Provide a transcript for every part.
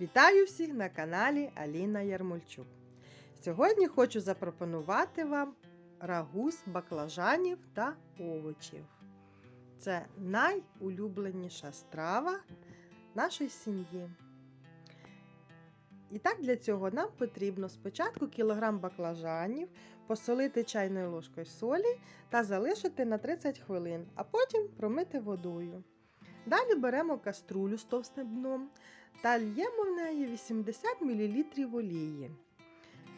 Вітаю всіх на каналі Аліна Ярмольчук. Сьогодні хочу запропонувати вам рагу з баклажанів та овочів. Це найулюбленіша страва нашої сім'ї. І так, для цього нам потрібно спочатку кілограм баклажанів посолити чайною ложкою солі та залишити на 30 хвилин, а потім промити водою. Далі беремо каструлю з товстим дном та л'ємо в неї 80 мл олії.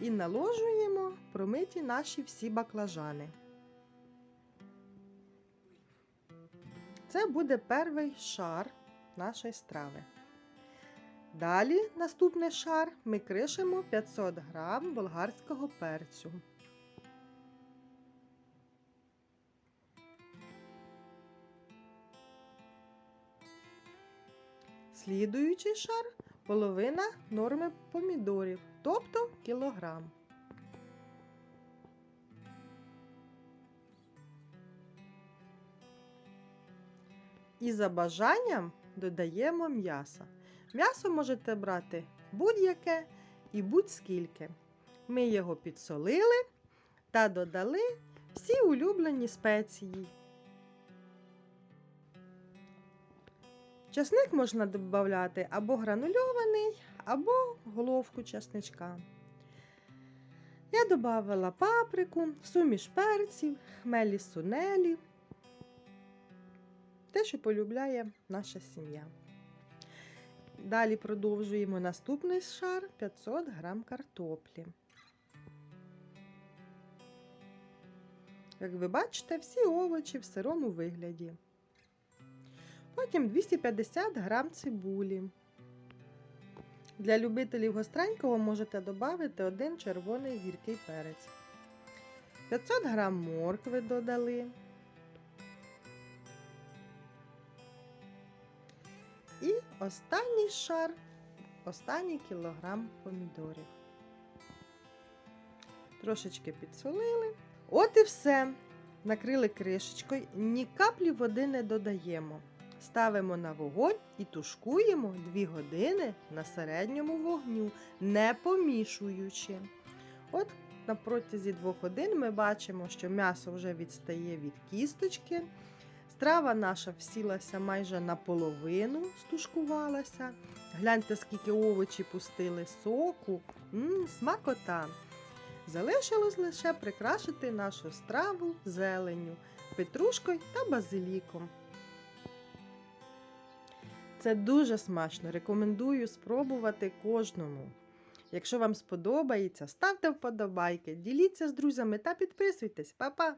І наложуємо промиті наші всі баклажани. Це буде перший шар нашої страви. Далі наступний шар ми кришимо 500 г болгарського перцю. Слідуючий шар половина норми помідорів, тобто кілограм. І за бажанням додаємо м'ясо. М'ясо можете брати будь-яке і будь-скільки. Ми його підсолили та додали всі улюблені спеції. Часник можна додати або гранульований, або головку часничка. Я додала паприку, суміш перців, хмелі сунелі, те, що полюбляє наша сім'я. Далі продовжуємо наступний шар 500 грам картоплі. Як ви бачите, всі овочі в сирому вигляді. Потім 250 грам цибулі. Для любителів гостренького можете додати один червоний гіркий перець. 500 грам моркви додали. І останній шар, останній кілограм помідорів. Трошечки підсолили. От і все. Накрили кришечкою, ні каплі води не додаємо. Ставимо на вогонь і тушкуємо 2 години на середньому вогню, не помішуючи. От на протязі 2 годин ми бачимо, що м'ясо вже відстає від кісточки. Страва наша всілася майже наполовину, стушкувалася. Гляньте, скільки овочі пустили соку, М, смакота. Залишилось лише прикрашити нашу страву зеленню, петрушкою та базиліком. Це дуже смачно. Рекомендую спробувати кожному. Якщо вам сподобається, ставте вподобайки, діліться з друзями та підписуйтесь. Па-па!